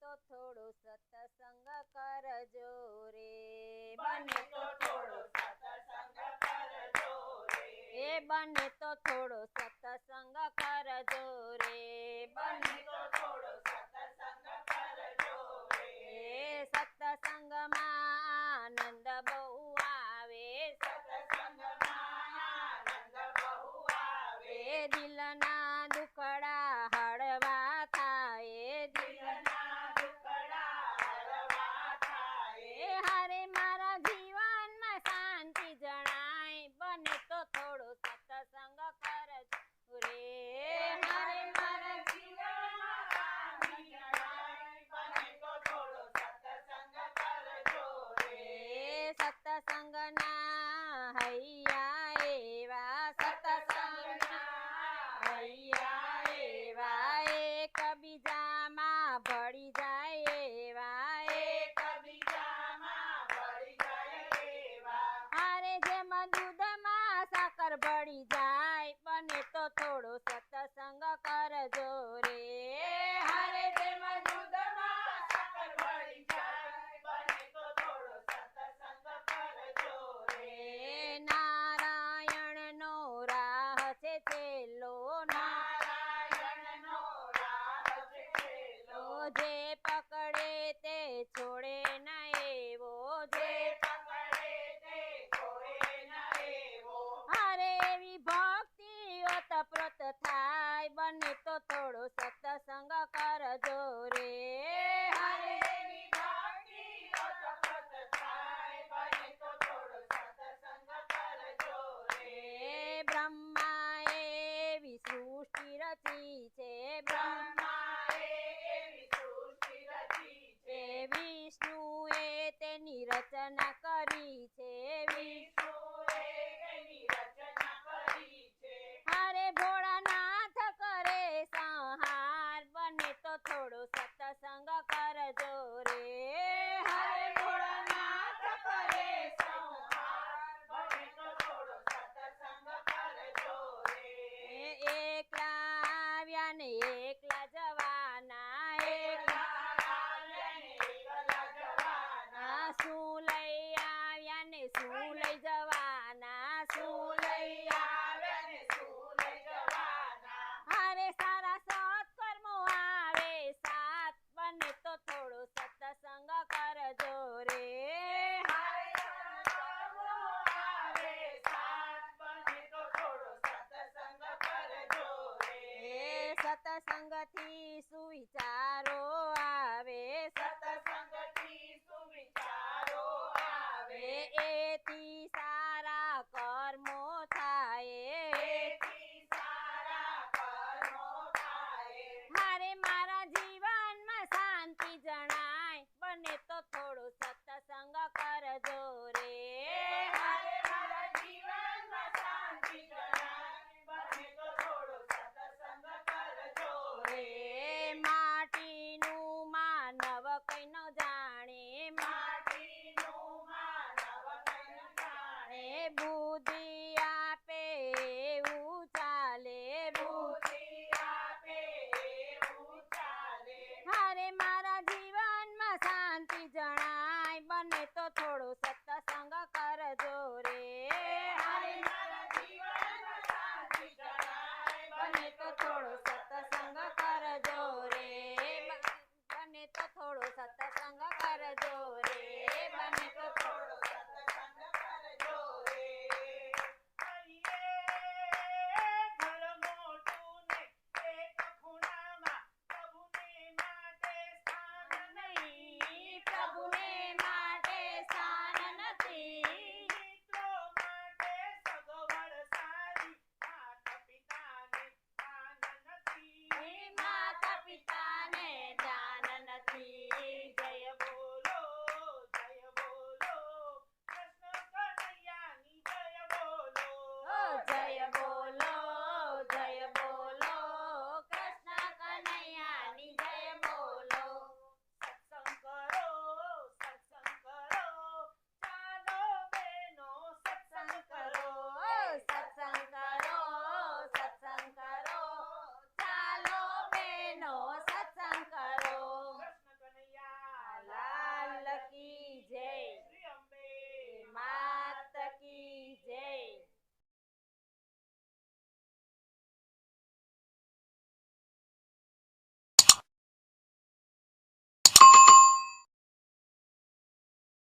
તો થોડો સત્સંગ કરજો રે. બને તો થોડો સત્સંગ કરજો રે. એ બને તો થોડો સત્સંગ કરજો રે. બને તો થોડો તો થોડો સત્સંગ કરજો રે. Betty. સત્સંગ કરજો રે